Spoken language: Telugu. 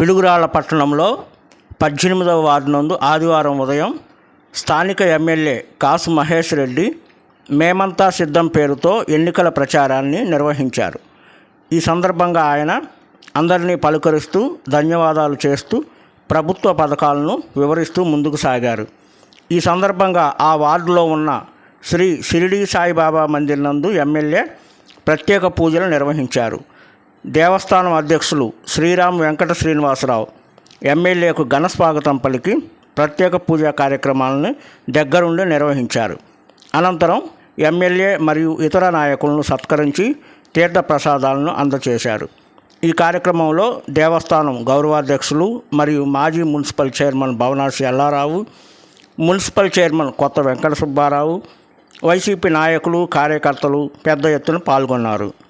పిడుగురాళ్ళ పట్టణంలో పద్దెనిమిదవ వార్డు నందు ఆదివారం ఉదయం స్థానిక ఎమ్మెల్యే కాసు మహేష్ రెడ్డి మేమంతా సిద్ధం పేరుతో ఎన్నికల ప్రచారాన్ని నిర్వహించారు. ఈ సందర్భంగా ఆయన అందరినీ పలుకరిస్తూ ధన్యవాదాలు చేస్తూ ప్రభుత్వ పథకాలను వివరిస్తూ ముందుకు సాగారు. ఈ సందర్భంగా ఆ వార్డులో ఉన్న శ్రీ షిరిడి సాయిబాబా మందిర్ నందు ఎమ్మెల్యే ప్రత్యేక పూజలు నిర్వహించారు. దేవస్థానం అధ్యక్షులు శ్రీరామ్ వెంకట శ్రీనివాసరావు ఎమ్మెల్యేకు ఘన స్వాగతం పలికి ప్రత్యేక పూజా కార్యక్రమాలను దగ్గరుండి నిర్వహించారు. అనంతరం ఎమ్మెల్యే మరియు ఇతర నాయకులను సత్కరించి తీర్థ ప్రసాదాలను అందజేశారు ఈ కార్యక్రమంలో దేవస్థానం గౌరవాధ్యక్షులు మరియు మాజీ municipal chairman Bhavanasi Yellarao municipal chairman Kotha Venkata Subbarao YCP నాయకులు కార్యకర్తలు పెద్ద ఎత్తున పాల్గొన్నారు.